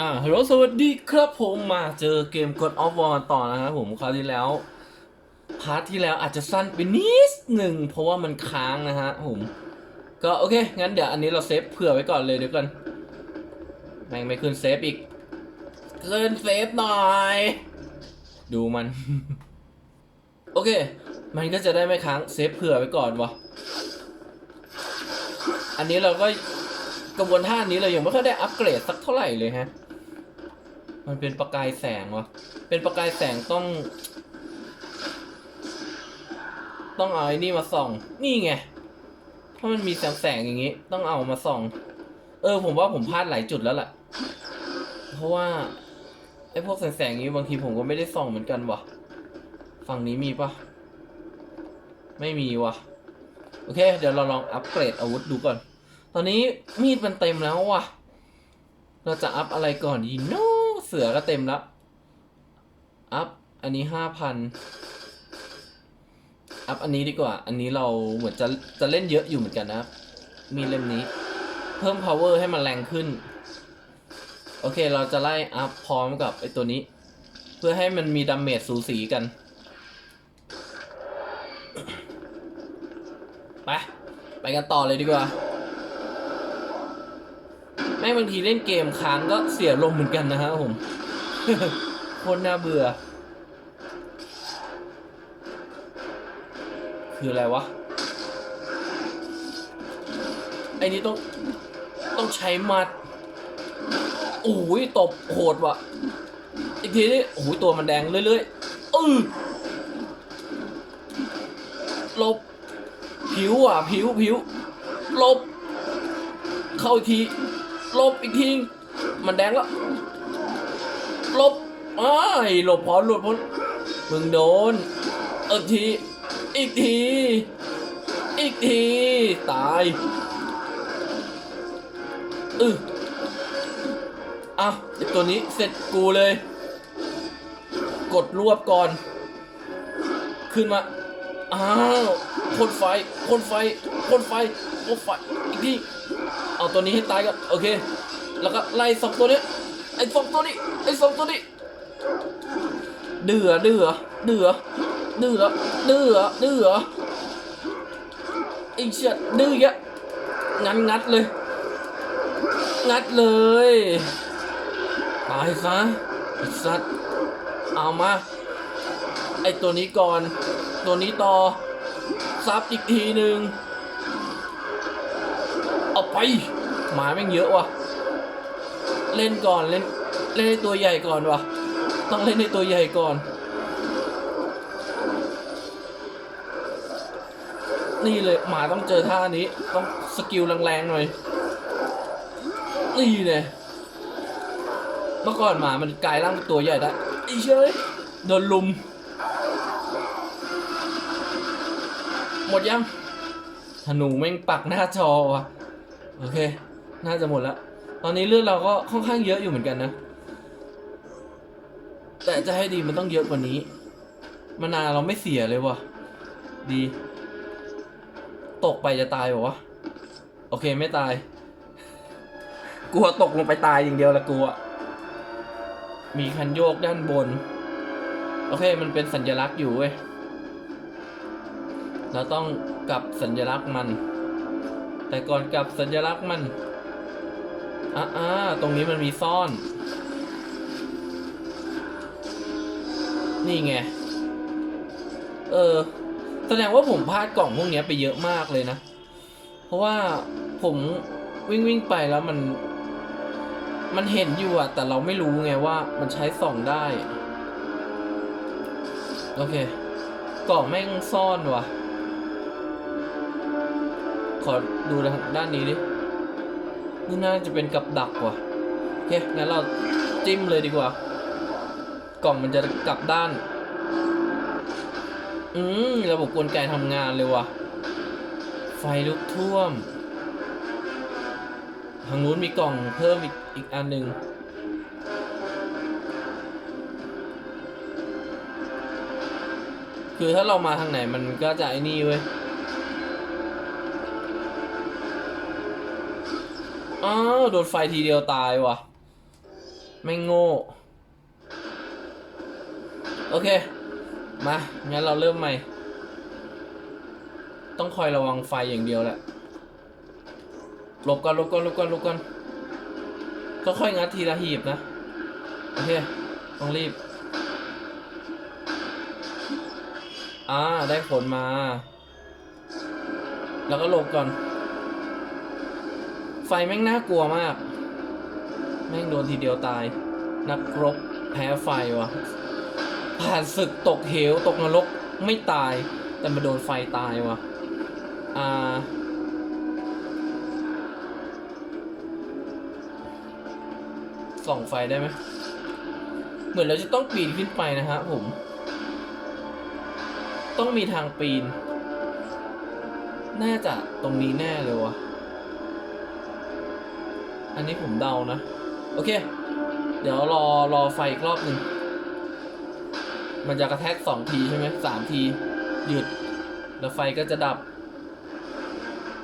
อ่าฮัลโหลสวัสดีครับผมมาเจอเกม God of War ต่อนะครับผมคราวที่แล้ว พาร์ทที่แล้วอาจจะสั้นไปนิดหนึ่งเพราะว่ามันค้างนะฮะผม ก็โอเค งั้นเดี๋ยวอันนี้เราเซฟเผื่อไว้ก่อนเลยเดี๋ยวกันแม่งไม่ขึ้นเซฟอีกขึ้นเซฟหน่อย ดูมัน โอเค มันก็จะได้ไม่ค้างเซฟเผื่อไว้ก่อนวะอันนี้เราก็กระบวนท่านี้เรายังไม่ค่อยได้อัปเกรดสักเท่าไหร่เลยฮะ มันเป็นประกายแสงวะเป็นประกายแสงต้อง ต้องเอาไอ้นี่มาส่อง นี่ไงถ้ามันมีแสงแสงอย่างนี้ ต้องเอามาส่อง เออ ผมว่าผมพลาดหลายจุดแล้วแหละเพราะว่าไอ้พวกแสงแสงๆนี้บางทีผมก็ไม่ได้ส่องเหมือนกันวะฝั่งนี้มีปะไม่มีวะโอเค เดี๋ยวเราลองอัปเกรดอาวุธดูก่อน ตอนนี้มีดมันเต็มแล้วว่ะเราจะอัพอะไรก่อนดีโน เสือก็เต็มแล้ว อัพ อันนี้ห้าพัน อัพอันนี้ดีกว่า อันนี้เราเหมือนจะจะเล่นเยอะอยู่เหมือนกันนะ มีเล่มนี้ เพิ่ม power ให้มันแรงขึ้น โอเค เราจะไล่อัพพร้อมกับไอตัวนี้ เพื่อให้มันมีดาเมจสูสีกัน ไป ไปกันต่อเลยดีกว่า แม่บางทีเล่นเกมค้างก็เสียลมเหมือนกันนะฮะผมโคตรน่าเบื่อ คืออะไรวะไอ้นี้ต้องต้องใช้มัดโอ้ยตบโหดว่ะ อีกทีนี่โอ้ยตัวมันแดงเรื่อยๆอือลบผิวอะผิวผิวลบ เข้าอีกที หลบอีกทีมันแดงแล้วหลบอ้ายหลบพอหลุดพ้นมึงโดนเอีกทีอีกที อีกที ตายอืออะไอตัวนี้เสร็จกูเลย กดรวบก่อน ขึ้นมา อ้าวคนไฟคนไฟคนไฟคนไฟอีกที เอาตัวนี้ให้ตายก่อนโอเค แล้วก็ไล่สองตัวนี้ไอ้สองตัวนี้ไอ้สองตัวนี้เดือเดือเดือเดือเดือเดือไอ้เชี่ยดื้อเยอะงัดงัดเลย งัดเลยตายซะไอ้สัตว์เอามาไอ้ตัวนี้ก่อน ตัวนี้ต่อซับอีกทีหนึ่ง ไปหมาแม่งเยอะว่ะ เล่นก่อนเล่นเล่นในตัวใหญ่ก่อนว่ะ ต้องเล่นในตัวใหญ่ก่อน นี่เลยหมาต้องเจอท่านี้ ต้องสกิลแรงๆหน่อย นี่เลยเมื่อก่อนหมามันกลายร่างเป็นตัวใหญ่ได้อ้เชยโดนลุม หมดยังธนูแม่งปักหน้าจอว่ะ โอเค น่าจะหมดแล้วตอนนี้เลือดเราก็ค่อนข้างเยอะอยู่เหมือนกันนะ แต่จะให้ดีมันต้องเยอะกว่านี้มานาวเราไม่เสียเลยวะดี ตกไปจะตายบอวะ โอเคไม่ตาย กลัวตกลงไปตายอย่างเดียวละกลัว มีคันโยกด้านบน โอเคมันเป็นสัญลักษณ์อยู่เว้ย เราต้องกลับสัญลักษณ์มัน แต่ก่อนกลับสัญลักษณ์มันอ่าอ่าตรงนี้มันมีซ่อน นี่ไง เออ แสดงว่าผมพลาดกล่องพวกนี้ไปเยอะมากเลยนะ เพราะว่าผมวิ่งวิ่งไปแล้วมัน มันเห็นอยู่อะแต่เราไม่รู้ไงว่ามันใช้ส่องได้ โอเค กล่องแม่งซ่อนว่ะ อดูด้านนี้ดิ นี่น่าจะเป็นกับดักว่ะโอเคงั้นเราจิ้มเลยดีกว่า กล่องมันจะกลับด้าน อืมระบบกลไกทำงานเลยว่ะ ไฟลุกท่วม ทางนู้นมีกล่องเพิ่มอีกอีกอันหนึ่งคือถ้าเรามาทางไหนมันก็จะไอ้นี่เว้ย อ้าวโดนไฟทีเดียวตายว่ะ ไม่โง่ โอเค มา งั้นเราเริ่มใหม่ ต้องคอยระวังไฟอย่างเดียวแหละหลบก่อนหลบก่อนหลบก่อนหลบก่อนค่อยๆงัดทีละหีบนะ โอเค ต้องรีบ อ่า ได้ผลมา แล้วก็หลบก่อน ไฟแม่งน่ากลัวมาก แม่งโดนทีเดียวตาย นักรบแพ้ไฟวะผ่านศึกตกเหวตกนรกไม่ตาย แต่มาโดนไฟตายวะอ่าส่องไฟได้ไหมเหมือนเราจะต้องปีนขึ้นไปนะฮะผม ต้องมีทางปีน น่าจะตรงนี้แน่เลยวะ อันนี้ผมเดานะ โอเค เดี๋ยวรอรอไฟอีกรอบหนึ่ง มันจะกระแทกสองทีใช่ไหมสามที หยุด แล้วไฟก็จะดับ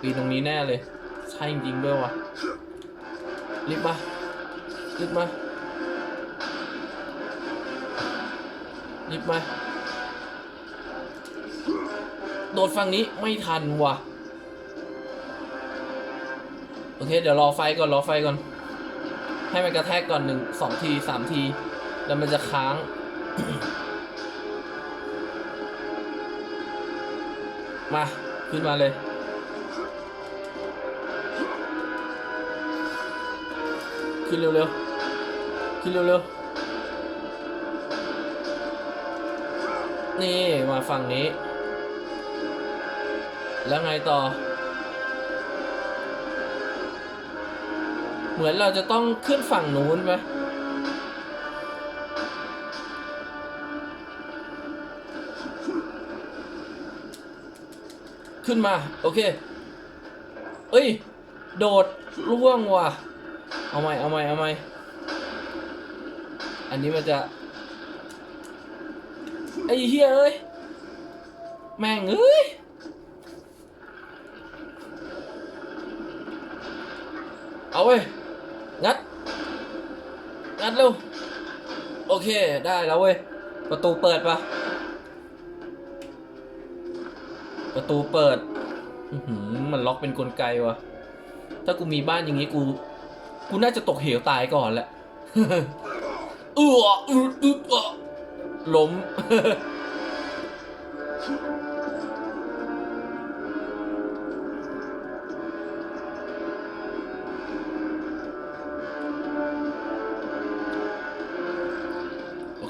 ปีนตรงนี้แน่เลย ใช่จริงๆด้วยวะรีบมารีบมารีบมาโดดฝั่งนี้ไม่ทันว่ะ เคเดี๋ยวรอไฟก่อนรอไฟก่อน ให้มันกระแทกก่อนหนึ่งสองทีสามที แล้วมันจะค้างมา ขึ้นมาเลย ขึ้นเร็วๆ ขึ้นเร็วๆ นี่มาฝั่งนี้ แล้วไงต่อ เหมือนเราจะต้องขึ้นฝั่งนู้นไหมขึ้นมา โอเค เอ้ย โดดล่วงว่ะ เอาใหม่เอาใหม่เอาใหม่อันนี้มันจะ ไอ้เฮียเอ้ย แม่งเอ้ย เอาเว้ย งัด งัดเร็ว โอ เคได้แล้วเว้ย ประตูเปิดปะประตูเปิดหือมันล็อกเป็นกลไกวะถ้ากูมีบ้านอย่างงี้กู กูน่าจะตกเหวตายก่อนแหละเอออืออืออล้ม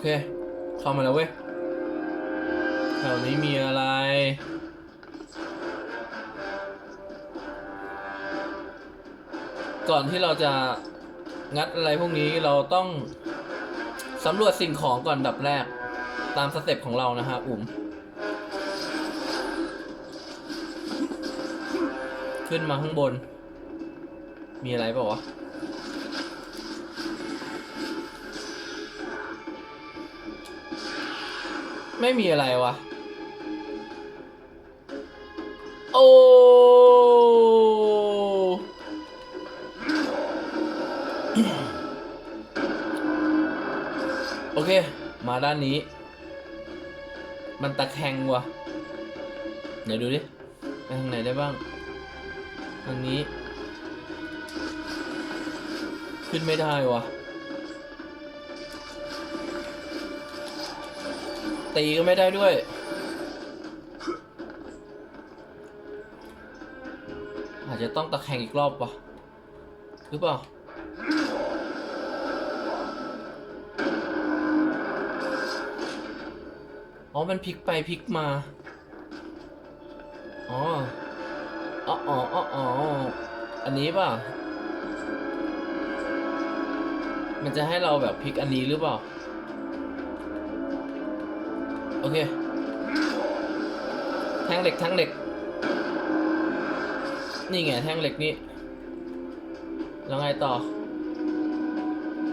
เค เข้ามาแล้วเว้ยแถวนี้มีอะไร ก่อนที่เราจะงัดอะไรพวกนี้เราต้องสำรวจสิ่งของก่อนดับแรก ตามสเต็ปของเรานะฮะอุ๋มขึ้นมาข้างบน มีอะไรเปล่าวะ ไม่มีอะไรวะ โอ้โอเค มาด้านนี้ มันตะแคงวะเดี๋ยวดูดิ ไปทางไหนได้บ้าง ทางนี้ ขึ้นไม่ได้ว่ะ ตีก็ไม่ได้ด้วย อาจจะต้องตะแคงอีกรอบปะหรือเปล่าอ๋อ มันพลิกไปพลิกมา อ๋อ อ๋อ อ๋อ อ๋อ อันนี้ป่ะ มันจะให้เราแบบพลิกอันนี้หรือเปล่า โอเค แท่งเหล็กแท่งเหล็ก นี่ไงแท่งเหล็กนี่แล้วไงต่อ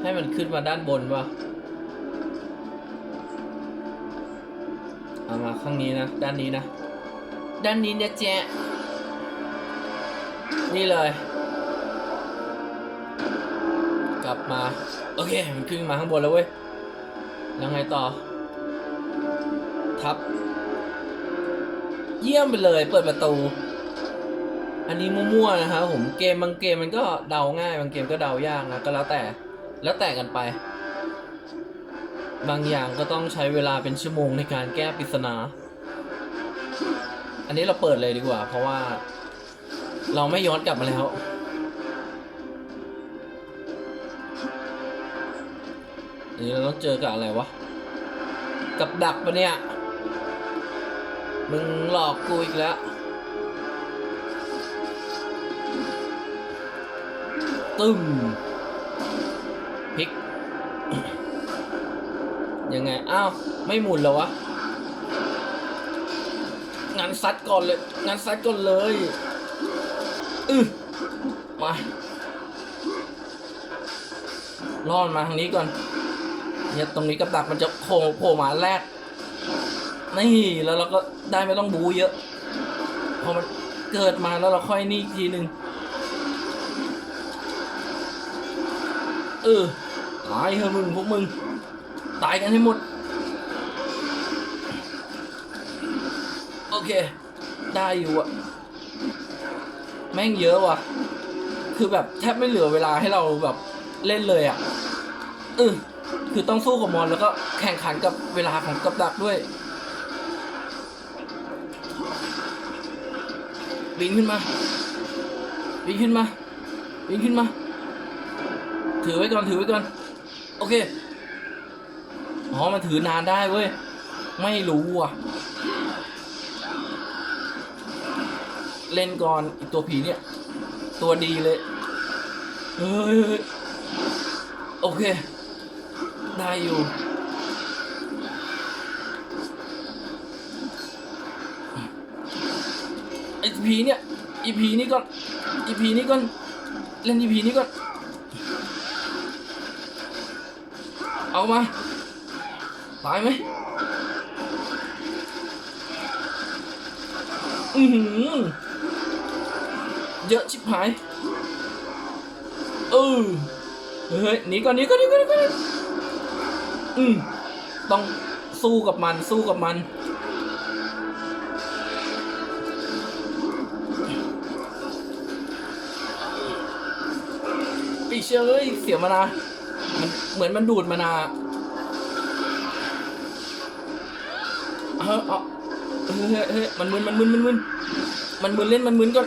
ให้มันขึ้นมาด้านบนปะเอามาข้างนี้นะ ด้านนี้นะ ด้านนี้เนี่ยแจ๊ะนี่เลย กลับมา โอเค มันขึ้นมาข้างบนแล้วเว้ย แล้วไงต่อ ทับ เยี่ยมไปเลย เปิดประตู อันนี้มั่วๆนะครับผมเกมบางเกมมันก็เดาง่าย บางเกมก็เดายากนะก็แล้วแต่ แล้วแต่กันไป บางอย่างก็ต้องใช้เวลาเป็นชั่วโมงในการแก้ปริศนา อันนี้เราเปิดเลยดีกว่า เพราะว่า เราไม่ย้อนกลับมาแล้วอันนี้เราต้องเจอกับอะไรวะ กับดักปะเนี่ย มึงหลอกกูอีกแล้ว ตึ้มพลิก ยังไง อ้าว ไม่หมุนแล้ววะ งานซัดก่อนเลย งานซัดก่อนเลยอือมาล่อนมาทางนี้ก่อนเนี่ยตรงนี้กับดักมันจะโผล่โผล่มาแรก นี่แล้วเราก็ได้ไม่ต้องบูเยอะ พอมันเกิดมาแล้วเราค่อยนี่ทีหนึ่งเออตายเถอะมึงพวกมึง ตายกันให้หมด โอเค ได้อยู่อะแม่งเยอะว่ะ คือแบบแทบไม่เหลือเวลาให้เราแบบเล่นเลยอะเออคือต้องสู้กับมอนแล้วก็แข่งขันกับเวลาของกับดักด้วย บินขึ้นมาบินขึ้นมาบินขึ้นมา ถือไว้ก่อนถือไว้ก่อน โอเคอ๋อมันถือนานได้เว้ย ไม่รู้อะ เล่นก่อนตัวผีเนี่ย ตัวดีเลยเฮ้ยเฮ้ยโอเค ได้อยู่ พีเนี่ยอีพีนี้ก่อนอีพีนี้ก่อนเล่นอีพีนี้ก่อนเอามา ตายไหมอือหือเยอะชิบหายเออเฮ้ยหนีก่อนหนีก่อนหนีก่อนหนีก่อนอืมต้องสู้กับมันสู้กับมัน เชยเอ้ยเสียมานามันเหมือนมันดูดมานาเฮ้ยเอาเฮ้ยเฮ้ยเฮ้ยมันมึนมันมึนมันมึนมันมึนเล่นมันมึนก็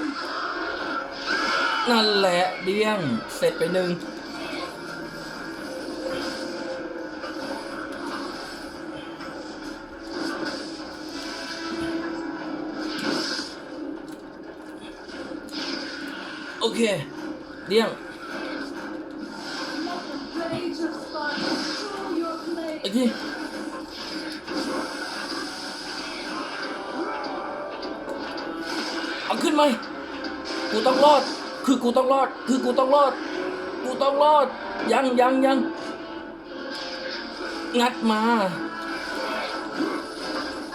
นั่นแหละเดี้ยงเสร็จไปหนึ่งโอเค เดี้ยง พี่เอาขึ้นไหมกูต้องรอด คือกูต้องรอด คือกูต้องรอด กูต้องรอด ยังยังยัง งัดมา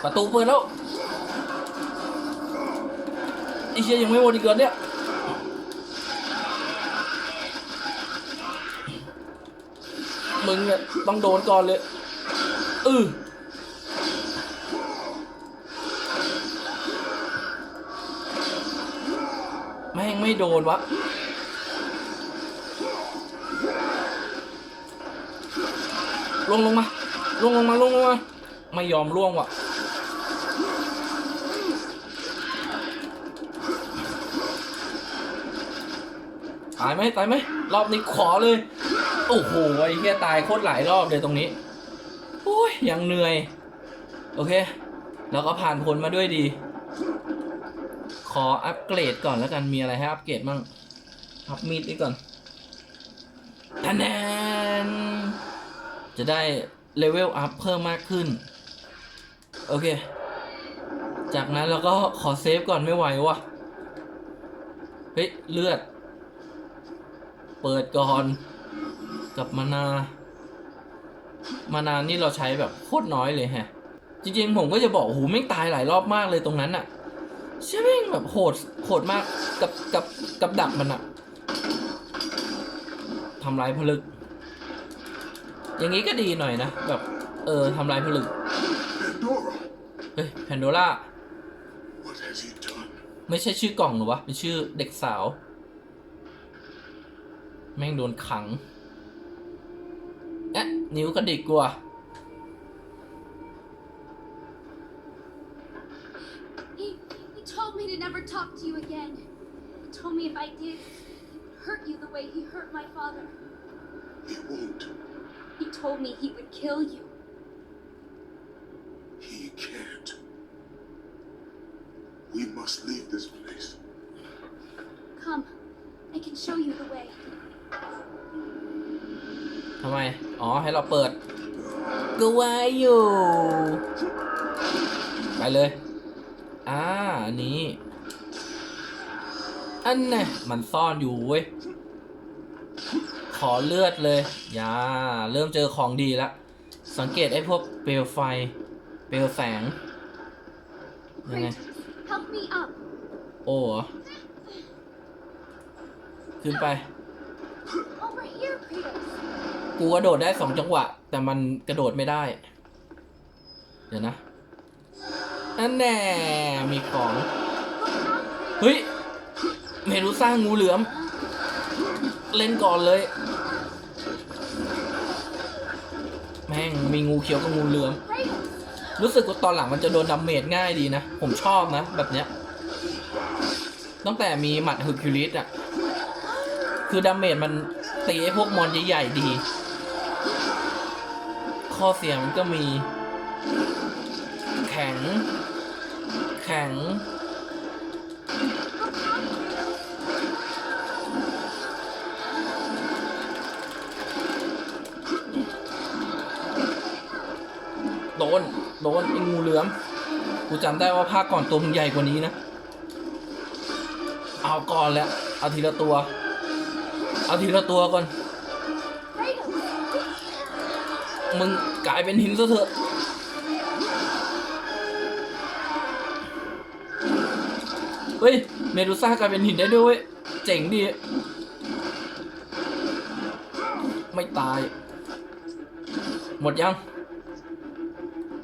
ประตูเปิดแล้วไอ้เชี่ยยังไม่หมดอีกเหรอเนี่ยมึงเนี่ยต้องโดนก่อนเลย อือแม่งไม่โดนวะลงลงมาลงลงมาลงลงมาไม่ยอมล่วงว่ะตายไหมตายไหมรอบนี้ขอเลย โอ้โหไอ้เหี้ยตายโคตรหลายรอบเลยตรงนี้ โอ้ยยังเหนื่อย โอเค แล้วก็ผ่านพ้นมาด้วยดี ขออัปเกรดก่อนแล้วกันมีอะไรให้อัปเกรดมั่งอัพมีดนี่ก่อนทันแนนจะได้เลเวลอัพเพิ่มมากขึ้น โอเค จากนั้นเราก็ขอเซฟก่อนไม่ไหววะเฮ้ย เลือด เปิดก่อน กับมานา มานานนี่เราใช้แบบโคตรน้อยเลยแฮะ จริงๆผมก็จะบอกโอ้โหไม่งตายหลายรอบมากเลยตรงนั้นอะเชื่อแม่งแบบโหดโหดมากกับกับกับดักมันอะทำลายผลึก อย่างนี้ก็ดีหน่อยนะ แบบ เออทำลายผลึก เฮ้ยแพนโดล่าไม่ใช่ชื่อกล่องหรอวะเป็นชื่อเด็กสาว แม่งโดนขัง นิ้วกระดิกกลัว He, he told me to never talk to you again. He told me if ให้เราเปิด ก็ไว้อยู่ ไปเลย อ่า อันนี้ อันน่ะมันซ่อนอยู่เว้ย ขอเลือดเลย อย่า เริ่มเจอของดีแล้วสังเกตไอ้พวกเปลวไฟ เปลวแสง ยังไง Kratos, help me up. โอ้เหรอขึ้นไป Over here, Kratos. กูกระโดดได้สองจังหวะ แต่มันกระโดดไม่ได้ เดี๋ยวนะอันแน่มีของเฮ้ยเมดูซ่างูเหลือม เล่นก่อนเลย แม่งมีงูเขียวกับงูเหลือม รู้สึกว่าตอนหลังมันจะโดนดาเมจง่ายดีนะ ผมชอบนะ แบบเนี้ยตั้งแต่มีหมัดเฮอร์คิวลิสอะ คือดาเมจมันตีไอ้พวกมอนใหญ่ๆดี ข้อเสียมันก็มี แข็ง แข็ง โดน โดนไอ้งูเหลือม กูจำได้ว่าภาคก่อนตัวมึงใหญ่กว่านี้นะ เอาก่อนแหล้วเอาทีละตัว เอาทีละตัวก่อนมึง กลายเป็นหินซะเถอะเฮ้ย เมดูซ่ากลายเป็นหินได้ด้วยเว้ย เจ๋งดี ไม่ตาย หมดยัง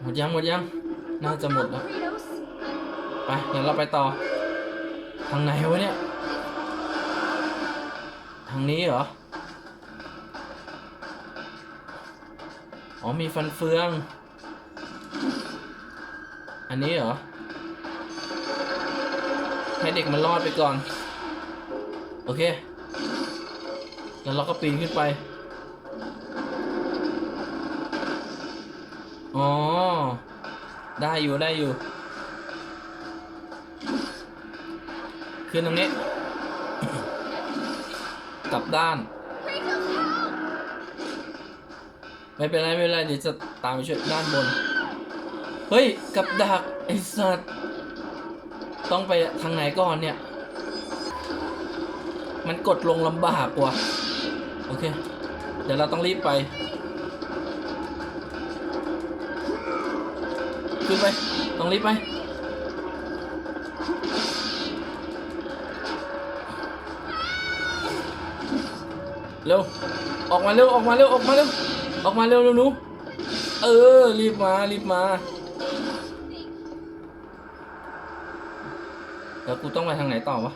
หมดยัง หมดยัง น่าจะหมดแล้ว ไปเดี๋ยวเราไปต่อ ทางไหนวะเนี่ย ทางนี้เหรอ อ๋อมีฟันเฟือง อันนี้เหรอ ให้เด็กมันรอดไปก่อน โอเค แล้วเราก็ปีนขึ้นไป อ๋อ ได้อยู่ได้อยู่ ขึ้นตรงนี้ กลับด้าน ไม่เป็นไรไม่เป็นไรเดี๋ยวจะตามไปช่วยด้านบน เฮ้ยกับดักไอ้สัตว์ต้องไปทางไหนก่อนเนี่ย มันกดลงลำบากว่ะโอเค เดี๋ยวเราต้องรีบไป ขึ้นไป ต้องรีบไป เร็ว ออกมาเร็ว ออกมาเร็ว ออกมาเร็ว ออกมาเร็วเร็วหนูเออ รีบมา รีบมา แล้วกูต้องไปทางไหนต่อวะ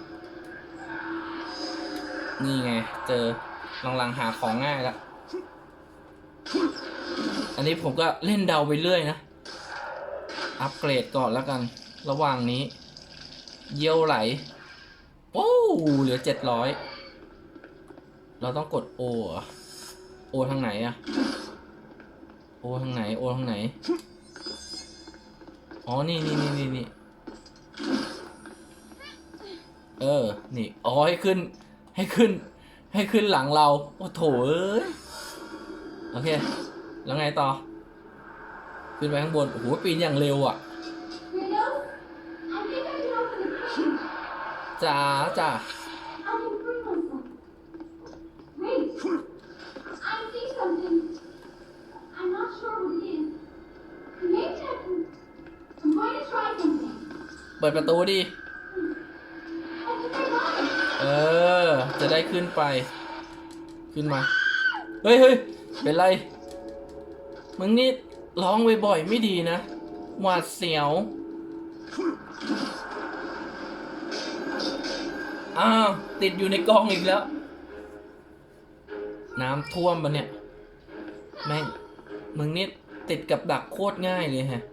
นี่ไง เจอลังๆหาของง่ายละ อันนี้ผมก็เล่นเดาไปเรื่อยนะ อัปเกรดก่อนแล้วกัน ระหว่างนี้ เยี่ยวไหลโอ้เหลือเจ็ดร้อย เราต้องกดโอโอทางไหนอะ โอทางไหน โอทางไหน อ๋อ นี่นี่นี่นี่นี่เออ นี่ อ๋อ ให้ขึ้น ให้ขึ้น ให้ขึ้นหลังเรา โอ้โถเอ้ย โอเค แล้วไงต่อ ขึ้นไปข้างบน โอ้โห ปีนอย่างเร็วอะ Kratos, I think I can open the cage. จ้าจ้า ปิดประตูดิ เออ จะได้ขึ้นไป ขึ้นมา เฮ้ยเฮ้ยเป็นไร มึงนี่ร้องบ่อยๆไม่ดีนะ หวาดเสียว อ้าว ติดอยู่ในกล่องอีกแล้ว น้ำท่วมปะเนี่ย แม่ง มึงนี่ติดกับดักโคตรง่ายเลยฮะ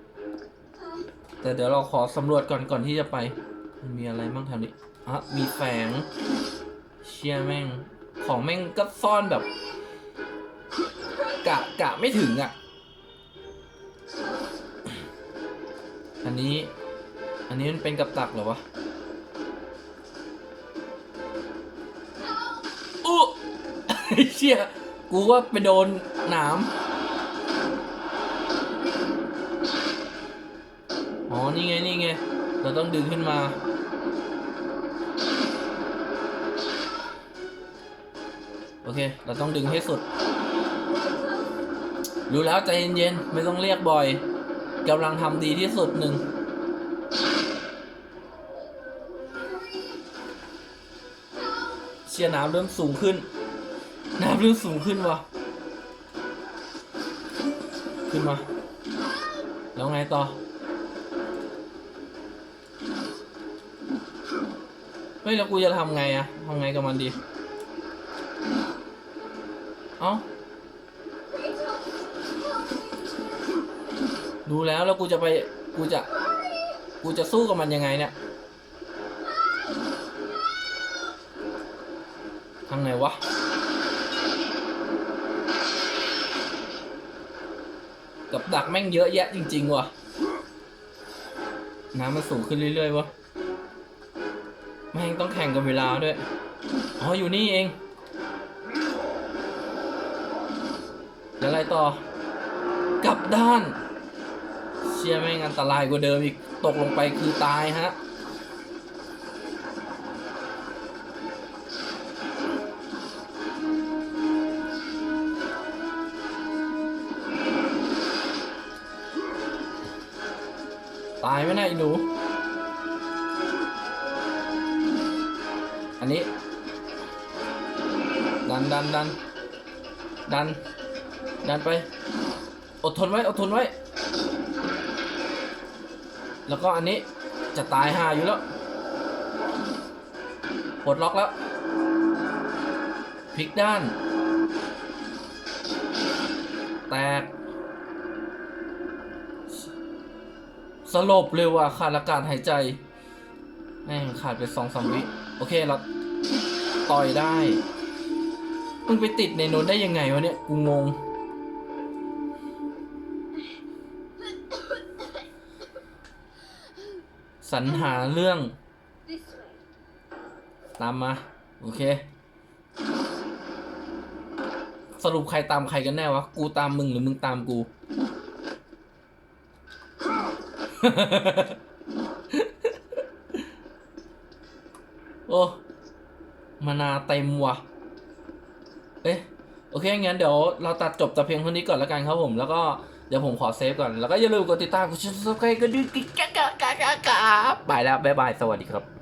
แต่เดี๋ยวเราขอสำรวจก่อนก่อนที่จะไปมันมีอะไรบ้างแถวนี้อะมีแฝงเชี่ยแม่ง ของแม่งก็ซ่อนแบบ กะกะไม่ถึงอะ อันนี้ อันนี้มันเป็นกับดักเหรอวะอู้เชี่ยกูว่าไปโดนหนาม นี่ไง นี่ไง เราต้องดึงขึ้นมา โอเค เราต้องดึงให้สุด รู้แล้วใจเย็นๆ ไม่ต้องเรียกบ่อยกำลังทำดีที่สุดหนึ่งเชียน้ำเริ่มสูงขึ้น น้ำเริ่มสูงขึ้นวะขึ้นมา แล้วไงต่อ ฮ้ยแล้วกูจะทำไงอะทำไงกับมันดี เอ้า ดูแล้วแล้วกูจะไปกูจะ กูจะสู้กับมันยังไงเนี่ยทางไหนวะกับดักแม่งเยอะแยะจริง ๆ ว่ะ น้ำมันสูงขึ้นเรื่อยๆวะ แม่งต้องแข่งกับเวลาด้วย อ๋อ อยู่นี่เอง แล้วอะไรต่อ กลับด้าน เชี่ยแม่งอันตรายกว่าเดิมอีก ตกลงไปคือตายฮะตายไหมนะไอ้หนู นนี้ ดันดันดันดัน ดันไป อดทนไว้ อดทนไว้ แล้วก็อันนี้จะตายห่าอยู่แล้วปลดล็อกแล้ว พลิกด้าน แตก สลบเลยว่ะขาดอากาศหายใจ แม่งขาดไปสองสามวิ โอเคเราต่อยได้ มึงไปติดในโน้นได้ยังไงวะเนี่ย กูงง สรรหาเรื่อง ตามมา โอเค สรุปใครตามใครกันแน่วะ กูตามมึงหรือมึงตามกู โอ้มานาเต็มว่ะ เอ๊ะโอเคงั้นเดี๋ยวเราตัดจบแต่เพียงเท่านี้ก่อนแล้วกันครับผม แล้วก็เดี๋ยวผมขอเซฟก่อน แล้วก็อย่าลืมกดติดตามกดซับสไครต์กดดูกิ๊กกักกักกักกักไปแล้วบ๊ายบาย สวัสดีครับ